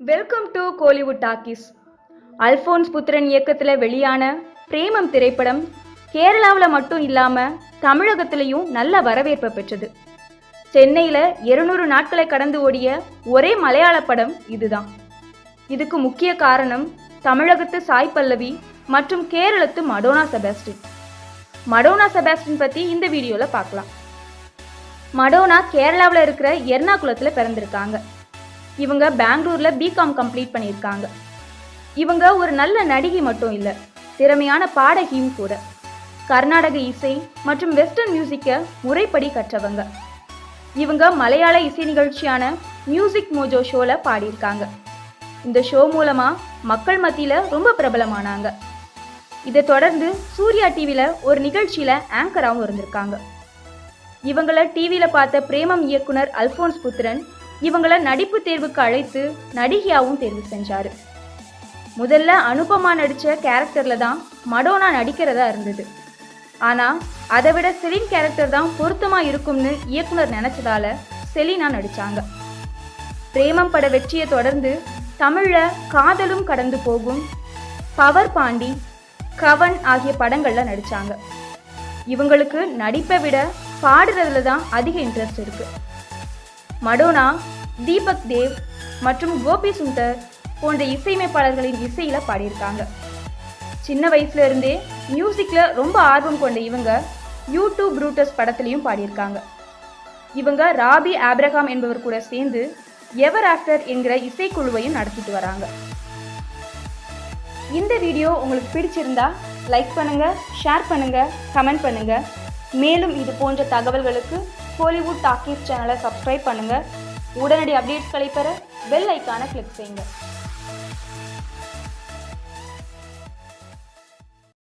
Welcome to Kollywood talkies Alphonse Puthren இயக்கத்தில் வெளியான பிரேமம் திரைப்படம் கேரளாவில் மட்டும் இல்லாமல் தமிழகத்திலையும் நல்ல வரவேற்பை பெற்றது. சென்னையில் இருநூறு நாட்களை கடந்து ஓடிய ஒரே மலையாள படம் இதுதான். இதுக்கு முக்கிய காரணம் தமிழகத்து சாய் பல்லவி மற்றும் கேரளத்து மடோனா செபாஸ்டின் மடோனா செபாஸ்டின் பற்றி இந்த வீடியோவில் பார்க்கலாம். மடோனா கேரளாவில் இருக்கிற எர்ணாகுளத்தில் பிறந்திருக்காங்க. இவங்க பெங்களூரில் பிகாம் கம்ப்ளீட் பண்ணியிருக்காங்க. இவங்க ஒரு நல்ல நடிகை மட்டும் இல்லை திறமையான பாடகியும் கூட. கர்நாடக இசை மற்றும் வெஸ்டர்ன் மியூசிக்கை முறைப்படி கற்றவங்க. இவங்க மலையாள இசை நிகழ்ச்சியான மியூசிக் மோஜோ ஷோவில் பாடியிருக்காங்க. இந்த ஷோ மூலமாக மக்கள் மத்தியில் ரொம்ப பிரபலமானாங்க. இதை தொடர்ந்து சூர்யா டிவியில் ஒரு நிகழ்ச்சியில் ஆங்கராகவும் இருந்திருக்காங்க. இவங்கள டிவியில் பார்த்த பிரேமம் இயக்குனர் அல்போன்ஸ் புத்திரன் இவங்களை நடிப்பு தேர்வுக்கு அழைத்து நடிகையாகவும் தேர்வு செஞ்சாரு. முதல்ல அனுபமா நடித்த கேரக்டரில் தான் மடோனா நடிக்கிறதா இருந்தது. ஆனால் அதை விட செலின் கேரக்டர் தான் பொருத்தமாக இருக்கும்னு இயக்குனர் நினச்சதால செலினா நடித்தாங்க பிரேமம் பட வெற்றியை தொடர்ந்து தமிழில் காதலும் கடந்து போகும் பவர் பாண்டி கவன் ஆகிய படங்களில் நடித்தாங்க இவங்களுக்கு நடிப்பை விட பாடுறதுல தான் அதிக இன்ட்ரெஸ்ட் இருக்குது மடோனா தீபக் தேவ் மற்றும் கோபி சுந்தர் போன்ற இசையமைப்பாளர்களின் இசையில பாடியிருக்காங்க. சின்ன வயசுல இருந்தே மியூசிக்ல ரொம்ப ஆர்வம் கொண்ட இவங்க யூடியூப் ப்ரூட்டஸ் படத்துலையும் பாடியிருக்காங்க. இவங்க ராபி ஆப்ரஹாம் என்பவர் கூட சேர்ந்து எவர் ஆஃப்டர் என்கிற இசைக்குழுவையும் நடத்திட்டு வராங்க. இந்த வீடியோ உங்களுக்கு பிடிச்சிருந்தா லைக் பண்ணுங்க ஷேர் பண்ணுங்க கமெண்ட் பண்ணுங்க. மேலும் இது போன்ற தகவல்களுக்கு ஹாலிவுட் டாக்கீஸ் சேனலை சப்ஸ்கிரைப் பண்ணுங்கள் உடனடி அப்டேட்ஸ்களை பெற பெல் ஐக்கானை கிளிக் செய்யுங்கள்